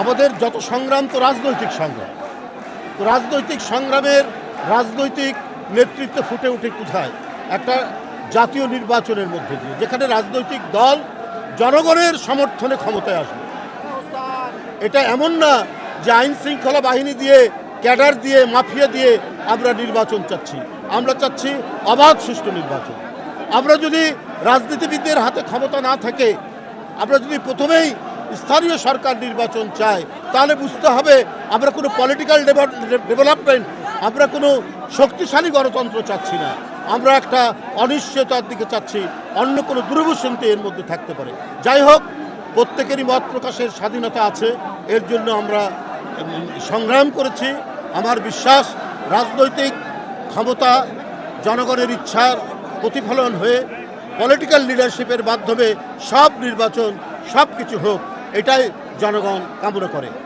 আমাদের যত সংগ্রাম, তো রাজনৈতিক সংগ্রাম। তো রাজনৈতিক সংগ্রামের রাজনৈতিক নেতৃত্ব ফুটে ওঠে কোথায়? একটা জাতীয় নির্বাচনের মধ্যে দিয়ে, যেখানে রাজনৈতিক দল জনগণের সমর্থনে ক্ষমতায় আসবে। এটা এমন না যে আইন শৃঙ্খলা বাহিনী দিয়ে, ক্যাডার দিয়ে, মাফিয়া দিয়ে আমরা নির্বাচন চাচ্ছি। আমরা চাচ্ছি অবাধ, সুষ্ঠু নির্বাচন। আমরা যদি রাজনীতিবিদদের হাতে ক্ষমতা না থাকে, আমরা যদি প্রথমেই স্থানীয় সরকার নির্বাচন চাই তাহলে বুঝতে হবে আমরা কোনো পলিটিক্যাল ডেভেলপমেন্ট আমরা কোনো শক্তিশালী গণতন্ত্র চাচ্ছি না। আমরা একটা অনিশ্চয়তার দিকে চাচ্ছি, অন্য কোনো দুরবসন্তি এর মধ্যে থাকতে পারে। যাই হোক, প্রত্যেকেরই মত প্রকাশের স্বাধীনতা আছে, এর জন্য আমরা সংগ্রাম করেছি। আমার বিশ্বাস, রাজনৈতিক ক্ষমতা, জনগণের ইচ্ছার প্রতিফলন হয়ে পলিটিক্যাল লিডারশিপের মাধ্যমে সব নির্বাচন সব কিছু হোক। এটাই জনগণ কামনা করে।